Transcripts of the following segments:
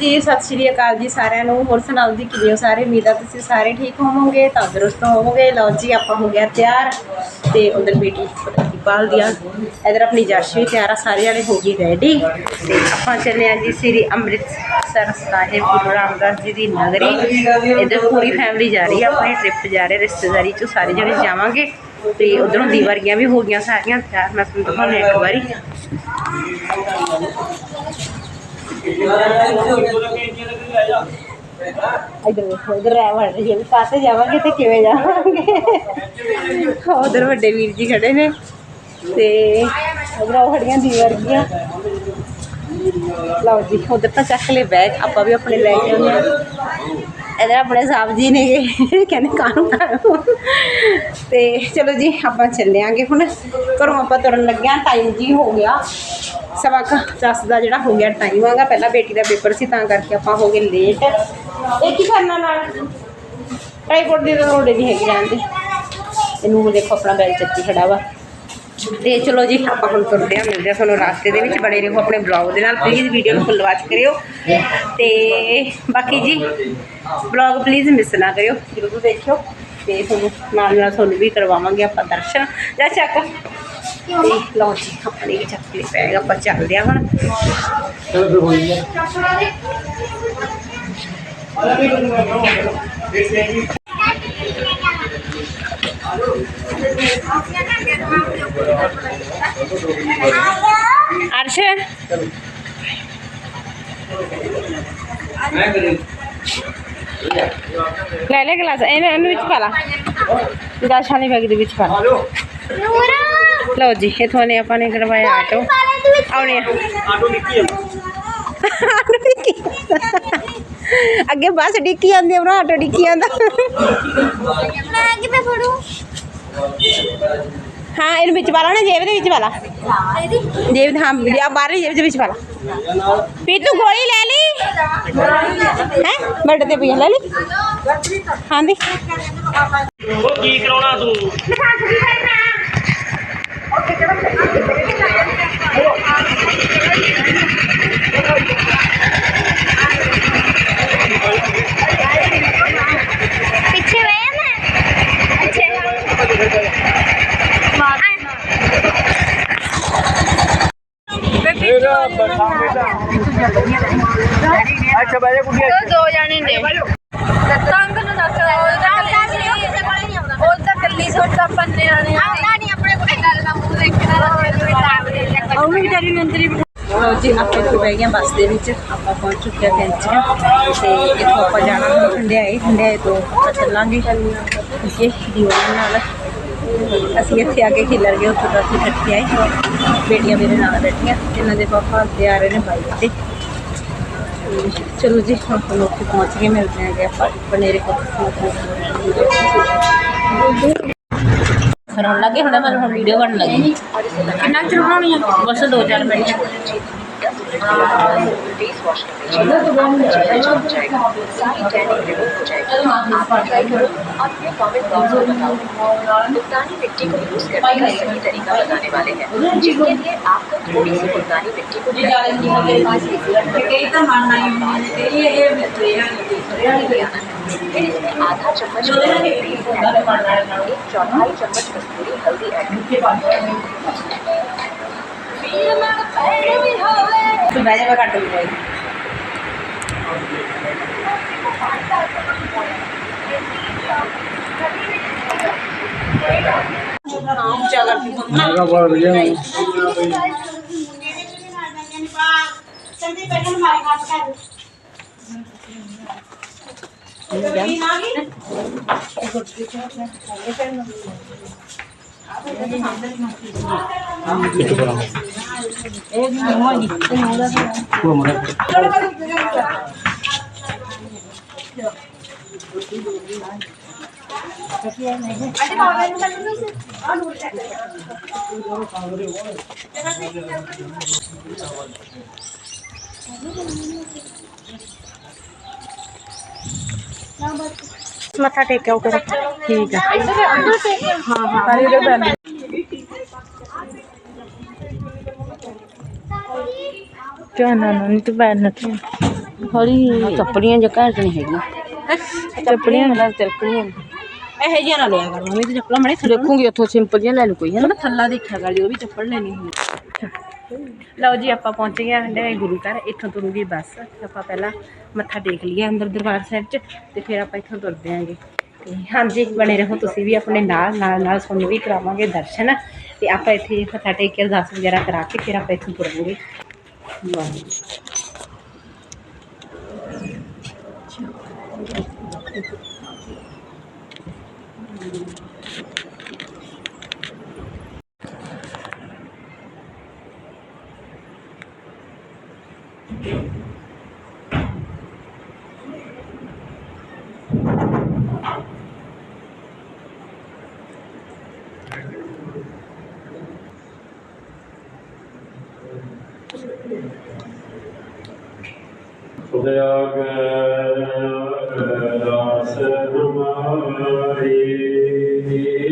ਜੀ, ਸਤਿ ਸ਼੍ਰੀ ਅਕਾਲ ਜੀ ਸਾਰਿਆਂ ਨੂੰ। ਹੋਰ ਸੁਣਾਓ ਜੀ, ਕਿਵੇਂ ਹੋ ਸਾਰੇ? ਉਮੀਦ ਆ ਤੁਸੀਂ ਸਾਰੇ ਠੀਕ ਹੋਵੋਗੇ, ਤੰਦਰੁਸਤ ਹੋਵੋਗੇ। ਲਓ ਜੀ, ਆਪਾਂ ਹੋ ਗਿਆ ਤਿਆਰ। ਤੇ ਉਧਰ ਬੇਟੀ ਪਤੰਗੀ ਪਾਲਦੀ ਇਧਰ ਆਪਣੀ ਜਸ਼ ਵੀ ਤਿਆਰ ਆ, ਸਾਰੇ ਜਾਣੇ ਹੋ ਗਈ ਰੈਡੀ ਤੇ ਆਪਾਂ ਚੱਲੇ ਆ ਜੀ ਸ੍ਰੀ ਅੰਮ੍ਰਿਤਸਰ ਸਾਹਿਬ ਗੁਰੂ ਰਾਮਦਾਸ ਜੀ ਦੀ ਨਗਰੀ। ਇਧਰ ਪੂਰੀ ਫੈਮਿਲੀ ਜਾ ਰਹੀ ਆ, ਆਪਣੀ ਟ੍ਰਿਪ ਜਾ ਰਹੇ ਰਿਸ਼ਤੇਦਾਰੀ ਚ ਸਾਰੇ ਜਣੇ ਜਾਵਾਂਗੇ। ਤੇ ਉਧਰੋਂ ਦੀਵਾਰੀਆਂ ਵੀ ਹੋ ਗਈਆਂ ਸਾਰੀਆਂ, ਤਿਆਰ। ਮੈਂ ਤੁਹਾਨੂੰ ਦਿਖਾਉਣੀ ਇੱਕ ਵਾਰੀ। ਇਧਰ ਵੇਖੋ, ਇਧਰ ਰਹਿ ਵੜ ਰਹੀ ਹੈ ਵੀ ਕਾਸੇ ਜਾਵਾਂਗੇ ਤੇ ਕਿਵੇਂ ਜਾਵਾਂਗੇ? ਉਧਰ ਵੱਡੇ ਵੀਰ ਜੀ ਖੜੇ ਨੇ ਤੇ ਉਧਰ ਉਹ ਖੜੀਆਂ ਦੀਵਾਰੀਆਂ ਲਓ ਜੀ, ਉਧਰ ਤਾਂ ਚੱਕ ਲੈ ਬੈਗ, ਆਪਾਂ ਵੀ ਆਪਣੇ ਲੈ ਕੇ ਆਉਂਦੇ ਹਾਂ। ਇਧਰ ਆਪਣੇ ਸਾਹਿਬ ਜੀ ਨੇ ਕਹਿੰਦੇ, ਕਾਹਨੂੰ ਤੇ ਚਲੋ ਜੀ, ਆਪਾਂ ਚੱਲਿਆਂਗੇ ਹੁਣ। ਘਰੋਂ ਆਪਾਂ ਤੁਰਨ ਲੱਗਿਆ ਟਾਈਮ ਜੀ ਹੋ ਗਿਆ। ਸਵਾ ਕੁ ਦਸ ਦਾ ਜਿਹੜਾ ਹੋ ਗਿਆ ਟਾਈਮ ਆਗਾ ਪਹਿਲਾਂ ਬੇਟੀ ਦਾ ਪੇਪਰ ਸੀ, ਤਾਂ ਕਰਕੇ ਆਪਾਂ ਹੋ ਗਏ ਲੇਟ ਇਹ ਕੀ ਕਰਨਾ ਨਾਲ? ਟ੍ਰਾਈਪੋਡ ਦੀ ਤਾਂ ਲੋੜ ਹੀ ਨਹੀਂ ਹੈਗੀ ਜਾਂਦੇ ਇਹਨੂੰ ਦੇਖੋ, ਆਪਣਾ ਬੈਲ ਚੱਕੀ ਖੜਾ ਵਾ। ਤੇ ਚਲੋ ਜੀ ਆਪਾਂ ਹੁਣ ਤੁਰਦੇ ਹਾਂ ਮਿਲਦੇ ਹਾਂ ਤੁਹਾਨੂੰ ਰਾਸਤੇ ਦੇ ਵਿੱਚ। ਬੜੇ ਰਹੋ ਆਪਣੇ ਬਲੌਗ ਦੇ ਨਾਲ। ਪਲੀਜ਼ ਵੀਡੀਓ ਨੂੰ ਫੁੱਲ ਵਾਚ ਕਰਿਓ। ਤੇ ਬਾਕੀ ਜੀ ਬਲੌਗ ਪਲੀਜ਼ ਮਿਸ ਨਾ ਕਰਿਓ। ਜ਼ਰੂਰ ਦੇਖਿਓ। ਤੇ ਤੁਹਾਨੂੰ ਨਾਲ ਨਾਲ ਤੁਹਾਨੂੰ ਵੀ ਕਰਵਾਵਾਂਗੇ ਆਪਾਂ ਦਰਸ਼ਨ। ਜਾਂ ਚੱਕ। ਤੇ ਲਓ ਜੀ ਆਪਣੇ ਵੀ ਚੱਕ ਲਈ ਬੈਗ ਆਪਾਂ ਚੱਲਦੇ ਹਾਂ ਹੁਣ। ਲੈ ਗਲਾਸ ਇਹਨੂੰ ਇਹਨੂੰ ਵਿੱਚ ਪਾ ਲਾ ਗਲਾਸ ਵਾਲੇ ਬੈਗ ਦੇ ਵਿੱਚ ਪਾ ਲਾ ਲਓ ਜੀ ਇਥੋਂ ਨੇ ਆਪਾਂ ਨੇ ਕਰਵਾਇਆ ਆਟੋ ਆਉਣੇ ਆ ਆਟੋ ਨਿੱਕੀ ਆ ਅੱਗੇ ਬੱਸ ਡਿੱਕੀ ਆਂਦੀ ਆ ਭਰਾ ਆਟੋ ਡਿੱਕੀ ਆਂਦਾ ਮੈਂ ਕਿਵੇਂ ਫੜੂ ਹਾਂ ਇਹਨੂੰ ਵਿੱਚ ਪਾ ਲਾ ਨਾ ਜੇਬ ਦੇ ਵਿੱਚ ਪਾ ਲਾ ਇਹਦੀ ਜੇਬ ਹਾਂ ਆ ਬਾਹਰ ਜੇਬ ਦੇ ਵਿੱਚ ਪਾ ਲਾ ਵੀ ਤੂੰ ਗੋਲੀ ਲੈ ਲਈ। ਹੈ? ਬੈਡ ਤੇ ਪਈ ਆ, ਲੈ ਲਈ। ਹਾਂਜੀ ਉਹ ਕੀ ਕਰਾਉਣਾ ਤੂੰ ਪਿੱਛੇ ਵੇ ਮੈਂ ਅੱਛੇ ਮੇਰਾ ਬਸਾਮੇ ਦਾ ਅੱਛਾ ਬਾਜਾ ਕੁੜੀ ਦੋ ਜਾਣੇ ਨੇ। ਤੰਗ ਨੂੰ ਦੱਸ। ਉਹ ਤਾਂ ਉਹ ਤਾਂ ਕੱਲੀ ਸੋਚਾ ਪੰਨੇ ਆਣੇ ਆਉਂਦਾ ਨਹੀਂ ਆਪਣੇ ਕੋਲ ਗੱਲ ਦਾ ਮੂੰਹ ਦੇਖਣਾ ਉਹ ਵੀ ਵਿਚਾਰੀ ਨੂੰ ਅੰਦਰ ਹੀ ਲਓ ਜੀ ਆਪਾਂ ਇੱਥੇ ਬਹਿ ਗਏ ਬੱਸ ਦੇ ਵਿੱਚ। ਆਪਾਂ ਪਹੁੰਚ ਚੁੱਕੇ ਹਾਂ ਕੈਂਚੀਆਂ ਤੇ ਇੱਥੋਂ ਆਪਾਂ ਜਾਣਾ ਹੰਡਿਆਏ ਹੰਡਿਆਏ ਤੋਂ ਚੱਲਾਂਗੇ। ਠੀਕ ਹੈ ਦੀਵਾਨ ਨਾਲ। ਅਸੀਂ ਇੱਥੇ ਆ ਕੇ ਖਿਲਰ ਗਏ, ਉੱਥੋਂ ਦਾ ਇਕੱਠੇ ਆਏ ਬੇਟੀਆਂ ਮੇਰੇ ਨਾਲ ਬੈਠੀਆਂ, ਇਹਨਾਂ ਦੇ ਪਾਪਾ ਅੱਗੇ ਆ ਰਹੇ ਨੇ ਬਾਈਕ ਤੇ ਚਲੋ ਜੀ ਆਪਾਂ ਉੱਥੇ ਪਹੁੰਚ ਗਏ, ਮਿਲਦੇ ਹੈਗੇ ਆਪਾਂ, ਬਨੇਰੇ ਕੋਲ। ਖਰਨ ਲੱਗੇ, ਹੁਣ ਮੈਂ ਹੁਣ ਵੀਡੀਓ ਬਣਨ ਲੱਗੀ। ਕਿੰਨਾ ਚਿਰ ਬਣਾਉਣੀ ਆ? ਬਸ 2-4 ਮਿੰਟ। واش کر لیجیے آپ جائے گا ساری ٹیننگ ریموو ہو جائے گی آپ ٹرائی کرو اور یہ کامنٹ باکس میں بتاؤ ملتانی مٹی کو یوز کرنے کا صحیح طریقہ بتانے والے ہیں جس کے لیے آپ کو تھوڑی سی ملتانی مٹی کو پھر اس میں آدھا چمچ چوتھائی چمچ کستوری ہلدی ایڈ تو میں کٹ ہو جائے گی एक được cái kia này nhé anh bảo bên bên bên bên ở luôn đấy मथा टेक आउट करो ਹੌਲੀ ਚੱਪੜੀਆਂ ਜਾਂ ਘੈਂਟ ਨਹੀਂ ਹੈਗੀਆਂ। ਚੱਪੜੀਆਂ ਨਾਲ ਤਿਲਕਣੀਆਂ ਇਹੋ ਜਿਹੀਆਂ ਨਾ ਲਿਆ ਕਰ ਮੰਮੀ ਤੇ ਚੱਪਲਾਂ ਮੜੇ ਦੇਖੂਗੀ ਉੱਥੋਂ ਸਿੰਪਲ ਜਿਹੀਆਂ ਲੈ ਲੂ ਕੋਈ ਹੈ ਨਾ ਥੱਲਾ ਦੇਖਿਆ ਕਰ ਜੋ ਵੀ ਚੱਪਲ ਲੈਣੀ ਹੁੰਦੀ ਲਓ ਜੀ ਆਪਾਂ ਪਹੁੰਚ ਗਏ ਹਾਂ ਗੁਰੂ ਘਰ ਇੱਥੋਂ ਤੁਰੂਗੀ ਬੱਸ। ਆਪਾਂ ਪਹਿਲਾਂ ਮੱਥਾ ਟੇਕ ਲਈਏ ਅੰਦਰ ਦਰਬਾਰ ਸਾਹਿਬ 'ਚ ਤੇ ਫਿਰ ਆਪਾਂ ਇੱਥੋਂ ਤੁਰਦੇ ਆਂਗੇ ਤੇ ਹਾਂਜੀ ਬਣੇ ਰਹੋ ਤੁਸੀਂ ਵੀ ਆਪਣੇ ਨਾਲ ਨਾਲ ਨਾਲ ਤੁਹਾਨੂੰ ਵੀ ਕਰਾਵਾਂਗੇ ਦਰਸ਼ਨ। ਤੇ ਆਪਾਂ ਇੱਥੇ ਮੱਥਾ ਟੇਕ ਕੇ ਅਰਦਾਸ ਵਗੈਰਾ ਕਰਾ ਕੇ ਫਿਰ ਆਪਾਂ ਇੱਥੋਂ ਤੁਰਾਂਗੇ। ਵਾਹ ਉਦਯਾਗ ਦਾਸ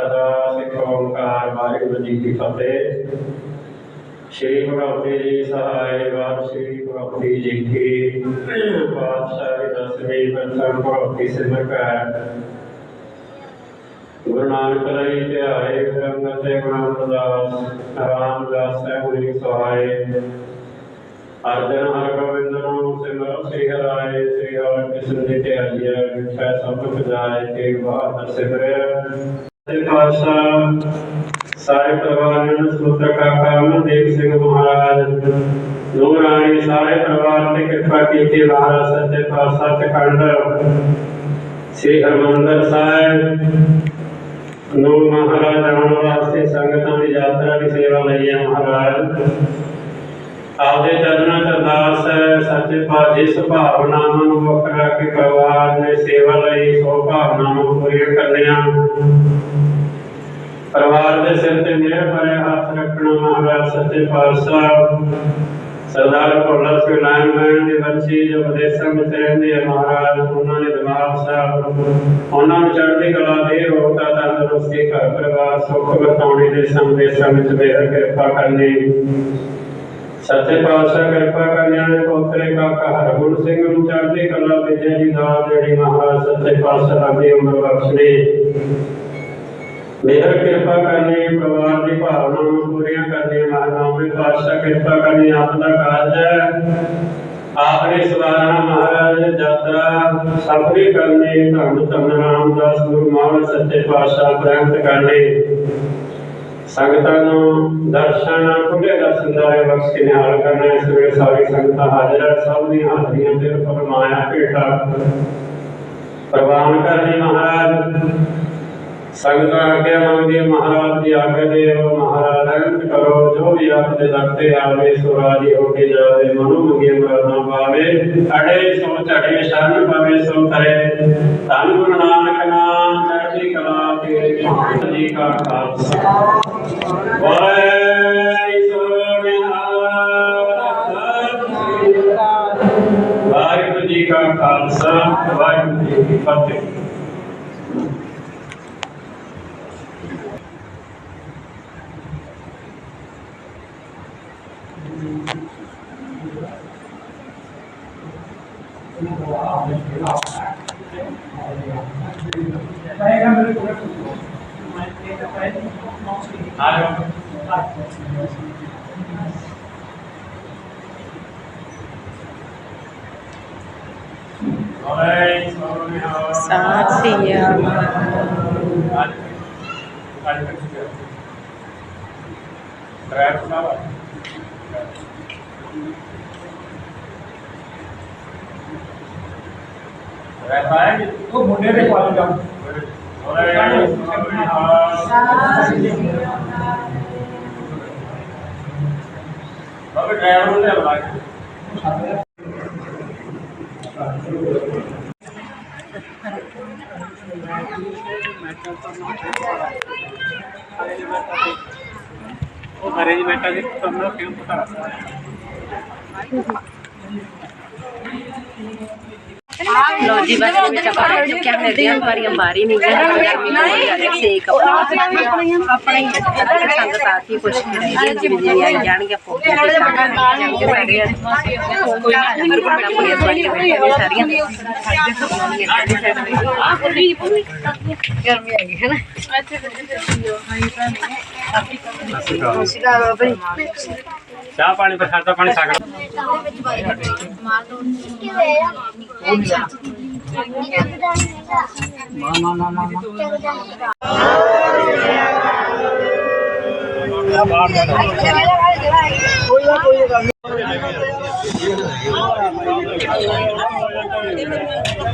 ਅਰਦਾਸ ਇੱਕ ਓੰਕਾਰ ਵਾਹਿਗੁਰੂ ਜੀ ਕੀ ਫਤਿਹ। ਸ਼੍ਰੀ ਗੁਰੂ ਗ੍ਰੰਥ ਜੀ ਸਹਾਇ ਵਾਰ ਸ਼੍ਰੀ ਗੁਰੂ ਜੀ ਕੀ ਪਾਤਸ਼ਾਹੀ ਦਸਵੀਂ ਪ੍ਰਥਮ ਗੁਰੂ ਸਿਮਰ ਗੁਰੂ ਨਾਨਕ ਲਈ ਧਿਆਏ ਸੰਗਤ ਤੇ ਗੁਰੂ ਅਮਰਦਾਸ ਰਾਮਦਾਸ ਸਾਹਿਬ ਜੀ ਸਹਾਇ ਅਰਜਨ ਹਰ ਗੋਬਿੰਦ ਨੂੰ ਸ੍ਰੀ ਹਰਾਏ ਸ੍ਰੀ ਹਰਿ ਕ੍ਰਿਸ਼ਨ ਜੀ ਤੇ ਆਈਏ ਸਭ ਕੁਝ ਜਾਏ ਕੇ ਸਿਮਰਿਆ ਤੇ ਪਾਤਸ਼ਾਹ, ਸਾਰੇ ਪਰਿਵਾਰ ਨੂੰ ਸੁਤਰ ਕਾਕਾ ਅਮਨਦੀਪ ਸਿੰਘ ਮਹਾਰਾਜ ਨੂਰ ਸਾਰੇ ਪਰਿਵਾਰ ਤੇ ਕਿਰਪਾ ਕੀਤੀ ਮਹਾਰਾਜ ਸੱਚੇ ਪਾਤਸ਼ਾਹ ਤੇ ਸ੍ਰੀ ਹਰਮੰਦਰ ਸਾਹਿਬ ਨੂੰ ਮਹਾਰਾਜ ਆਉਣ ਵਾਸਤੇ ਸੰਗਤਾਂ ਦੀ ਯਾਤਰਾ ਦੀ ਸੇਵਾ ਲਈ ਹੈ ਮਹਾਰਾਜ। ਆਪਦੇ ਚਰਨਾਂ ਚ ਅਰਦਾਸ ਹੈ, ਸੱਚੇ ਪਾਤਸ਼ਾਹ ਜਿਸ ਭਾਵਨਾਵਾਂ ਨੂੰ ਮੁੱਖ ਰੱਖ ਕੇ ਪਰਿਵਾਰ ਨੇ ਸੇਵਾ ਲਈ, ਸੋ ਭਾਵਨਾਵਾਂ ਪੂਰੀਆਂ ਕਰਨੀਆਂ। ਪਰਿਵਾਰ ਦੇ ਸਿਰ ਤੇ ਮਿਹਰ ਭਰੇ ਹੱਥ ਰੱਖਣਾ ਮਹਾਰਾਜ ਸੱਚੇ ਪਾਤਸ਼ਾਹ। ਸਰਦਾਰ ਭੋਲਾ ਸਿੰਘ ਲਾਇਨਮੈਨ ਦੀ ਬੱਚੀ ਜੋ ਵਿਦੇਸ਼ਾਂ ਵਿੱਚ ਰਹਿੰਦੀ ਹੈ ਮਹਾਰਾਜ, ਉਹਨਾਂ ਨੇ ਦਿਮਾਗ ਸਾਹਿਬ, ਉਹਨਾਂ ਨੂੰ ਚੜ੍ਹਦੀ ਕਲਾ ਦੇ ਰੋਗਤਾ ਤੰਦਰੁਸਤੀ ਘਰ ਪਰਿਵਾਰ ਸੁੱਖ ਬਤਾਉਣੇ ਦੇ ਸੰਦੇਸ਼ਾਂ ਵਿੱਚ ਮਿਹਰ ਕਿਰਪਾ ਕਰਨੀ। ਸੱਚੇ ਪਾਤਸ਼ਾਹ ਕਿਰਪਾ ਕਰਨਿਆਣੇ ਪੋਤਰੇ ਕਾਕਾ ਹਰਗੁਣ ਸਿੰਘ ਨੂੰ ਚੜ੍ਹਦੀ ਕਲਾ ਵਿਜੇ ਦੀ ਦਾਤ ਜਿਹੜੀ ਮਹਾਰਾਜ ਸੱਚੇ ਪਾਤਸ਼ਾਹ ਅੱਗੇ ਉਮਰ ਬਖਸ਼ਣੀ ਮਿਹਰ ਕਿਰਪਾ ਕਰਨੀ, ਪਰਿਵਾਰ ਦੀ ਭਾਵਨਾ ਨੂੰ ਪੂਰੀਆਂ ਕਰਨੀ ਮਹਾਨਾਮੇ ਪਾਤਸ਼ਾਹ ਕਿਰਪਾ ਕਰਨੀ, ਆਪ ਦਾ ਕਾਰਜ ਹੈ। ਆਪਨੇ ਸਵਾਰਣਾ ਮਹਾਰਾਜ, ਯਾਤਰਾ ਸਫਲੀ ਕਰਨੀ, ਧੰਨ ਧੰਨ ਰਾਮਦਾਸ ਗੁਰੂ ਮਹਾਰਾਜ ਸੱਚੇ ਪਾਤਸ਼ਾਹ ਪ੍ਰਾਪਤ ਕਰਨੀ। ਸੰਗਤਾਂ ਨੂੰ ਦਰਸ਼ਨ, ਖੁੱਲੇ ਦਰਸ਼ਨ ਦਾਰੇ ਬਖਸ਼ ਨਿਹਾਲ ਕਰਨਾ ਇਸ ਵੇਲੇ ਸਾਰੀ ਸੰਗਤਾਂ ਹਾਜ਼ਰ ਹੈ। ਸਭ ਦੀਆਂ ਹਾਜ਼ਰੀਆਂ ਤੇ ਫਰਮਾਇਆ ਭੇਟਾ ਪ੍ਰਵਾਨ ਕਰਨੀ ਮਹਾਰਾਜ। ਸੰਗਤਾਂ ਅੱਗੇ ਮੰਗਦੀ ਮਹਾਰਾਜ ਦੀ ਆਗੇ ਦੇ ਮਹਾਰਾਜ ਰਹਿਮਤ ਕਰੋ, ਜੋ ਵੀ ਆਪ ਦੇ ਦਰ ਆਵੇ ਸੋ ਹੋ ਕੇ ਜਾਵੇ ਮਨੁ ਮੰਗੇ ਮਰਨਾ ਪਾਵੇ ਅੜੇ ਸੋ ਝੜੇ ਸ਼ਰਨ ਪਵੇ ਸੋ ਕਰੇ ਧੰਨ ਗੁਰੂ ਨਾਨਕ ਨਾਮ ਚੜ੍ਹਦੀ ਕਲਾ ਤੇਰੇ ਮਹਾਨ ਜੀ ਕਾ ਖਾਲਸਾ। ਵਾਹਿ ਵਾਹਿਗੁਰੂ ਜੀ ਕਾ ਖਾਲਸਾ, ਵਾਹਿਗੁਰੂ ਜੀ ਕੀ ਫਤਿਹ। ਸਾਥੀਆ ਡਰਾਈਵਰ ਸਾਹਿਬ ਡਰਾਈਵਰ ਆਇਆ ਜੀ ਉਹ ਮੁੰਡੇ ਦੇ ਕੋਲ ਜਾ ਬਾਬਾ ਡਰਾਈਵਰ ਨੂੰ ਲੈ ਬੁਲਾ ਕੇ ਉਹ ਅਰੇਂਜਮੈਂਟ ਆ ਜੀ, ਤੁਹਾਨੂੰ ਕਿਉਂ ਪਤਾ? ਲੋ ਜੀ ਬਸ ਵਿੱਚ ਆਪਾਂ ਬੈਠ ਚੁੱਕੇ ਹਾਂ ਦੀਆਂ ਹਮਾਰੀਆਂ ਬਾਰੀ ਨਹੀਂ ਗਈ ਗਰਮੀ ਬਹੁਤ ਜ਼ਿਆਦਾ ਸੇਕ ਆਪਣਾ ਹੀ ਸੰਗਤ ਆ ਕੇ ਕੁਛ ਨਹੀਂ ਜਿਵੇਂ ਜਿਵੇਂ ਆਈ ਜਾਣਗੇ ਚਾਹ ਪਾਣੀ ਪ੍ਰਸ਼ਾਦਾ ਪਾਣੀ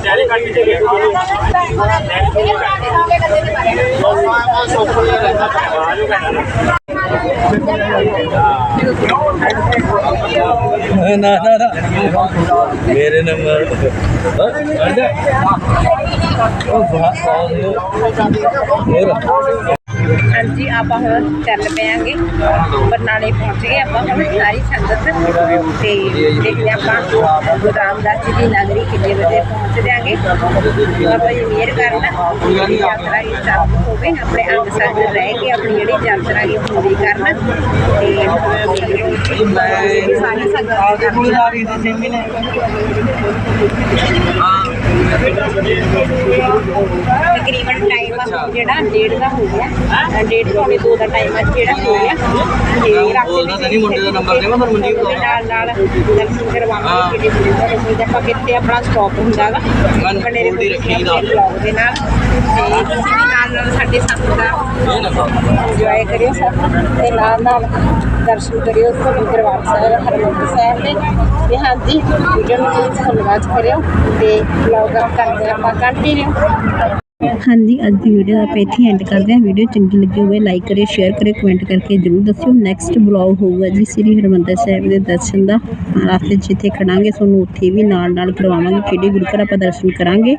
ਚਲੇ ਨਾ ਨਾ ਨਾ ਮੇਰੇ ਨੰਬਰ ਉਹ ਬਹੁਤ ਹੋਰ ਹਾਂਜੀ ਆਪਾਂ ਹੁਣ ਚੱਲ ਪਿਆਂਗੇ ਬਰਨਾਲੇ ਪਹੁੰਚ ਗਏ ਆਪਾਂ ਹੁਣ ਸਾਰੀ ਸੰਗਤ। ਤੇ ਦੇਖਦੇ ਆਪਾਂ ਗੁਰੂ ਰਾਮਦਾਸ ਜੀ ਦੀ ਨਗਰੀ ਕਿੰਨੇ ਵਜੇ ਪਹੁੰਚ ਜਾਾਂਗੇ। ਬਾਬਾ ਜੀ ਮਿਹਰ ਕਰਨ ਜਿਹੜੀ ਯਾਤਰਾ ਇਹ ਸਭ ਹੋਵੇ ਆਪਣੇ ਅੰਗ ਸੰਗ ਰਹਿ ਕੇ ਆਪਣੀ ਜਿਹੜੀ ਯਾਤਰਾ ਇਹ ਪੂਰੀ ਕਰਨ। ਤੇ ਸਾਰੀ ਸੰਗਤ ਕੋਈ ਆ ਰਹੀ ਸੀ ਸਿੰਮੀ ਨੇ। ਤਕਰੀਬਨ ਟਾਈਮ ਜਿਹੜਾ ਡੇਢ ਦਾ ਹੋ ਗਿਆ। ਡੇਢ ਪੌਣੇ ਦੋ ਦਾ ਟਾਈਮ ਜਿਹੜਾ ਹੋ ਗਿਆ ਤੇ ਰਾਤ ਬੋਲਦਾ ਤਾਂ ਨਹੀਂ ਮੁੰਡੇ ਦਾ ਨੰਬਰ ਦੇਵਾਂ ਪਰ ਮਨਜੀਤ ਉਹਦੇ ਨਾਲ ਨਾਲ ਦਰਸ਼ਨ ਕਰਵਾਵਾਂਗੇ ਕਿਤੇ ਗੁਰੂ ਘਰ ਕੋਈ ਆਪਾਂ ਕਿੱਥੇ ਆਪਣਾ ਸਟਾਪ ਹੁੰਦਾ ਵਾ ਮਨ ਬਨੇਰੇ ਗੋਲਡੀ ਰੱਖੀ ਨਾਲ। ਵਲੌਗ ਦੇ ਨਾਲ ਤੇ ਤੁਸੀਂ ਵੀ ਨਾਲ ਨਾਲ ਸਾਡੇ ਸਾਥ ਦਾ ਇੰਜੋਏ ਕਰਿਓ ਸਭ ਤੇ ਨਾਲ ਨਾਲ ਦਰਸ਼ਨ ਕਰਿਓ ਦਰਬਾਰ ਸਾਹਿਬ ਹਰਮੰਦਰ ਸਾਹਿਬ ਦੇ। ਤੇ ਹਾਂਜੀ ਵੀਡੀਓ ਨੂੰ ਪਲੀਜ਼ ਵਾਚ ਕਰਿਓ ਤੇ ਵਲੌਗ ਆਪ ਕਰਦੇ ਆਪਾਂ ਕੰਟੀਨਿਊ ਹਾਂਜੀ, ਅੱਜ ਦੀ ਵੀਡੀਓ ਆਪਾਂ ਇੱਥੇ ਐਂਡ ਕਰਦੇ ਹਾਂ। ਵੀਡੀਓ ਚੰਗੀ ਲੱਗੀ ਹੋਵੇ ਲਾਈਕ ਕਰੇ ਸ਼ੇਅਰ ਕਰੇ ਕਮੈਂਟ ਕਰਕੇ ਜਰੂਰ ਦੱਸਿਓ। ਨੈਕਸਟ ਬਲੌਗ ਹੋਊਗਾ ਜੀ ਸ੍ਰੀ ਹਰਮੰਦਰ ਸਾਹਿਬ ਦੇ ਦਰਸ਼ਨ ਦਾ। ਰਾਸਤੇ ਜਿੱਥੇ ਖੜਾਂਗੇ, ਤੁਹਾਨੂੰ ਉੱਥੇ ਵੀ ਨਾਲ ਨਾਲ ਕਰਵਾਵਾਂਗੇ ਕਿਹੜੇ ਗੁਰੂ ਘਰ ਆਪਾਂ ਦਰਸ਼ਨ ਕਰਾਂਗੇ।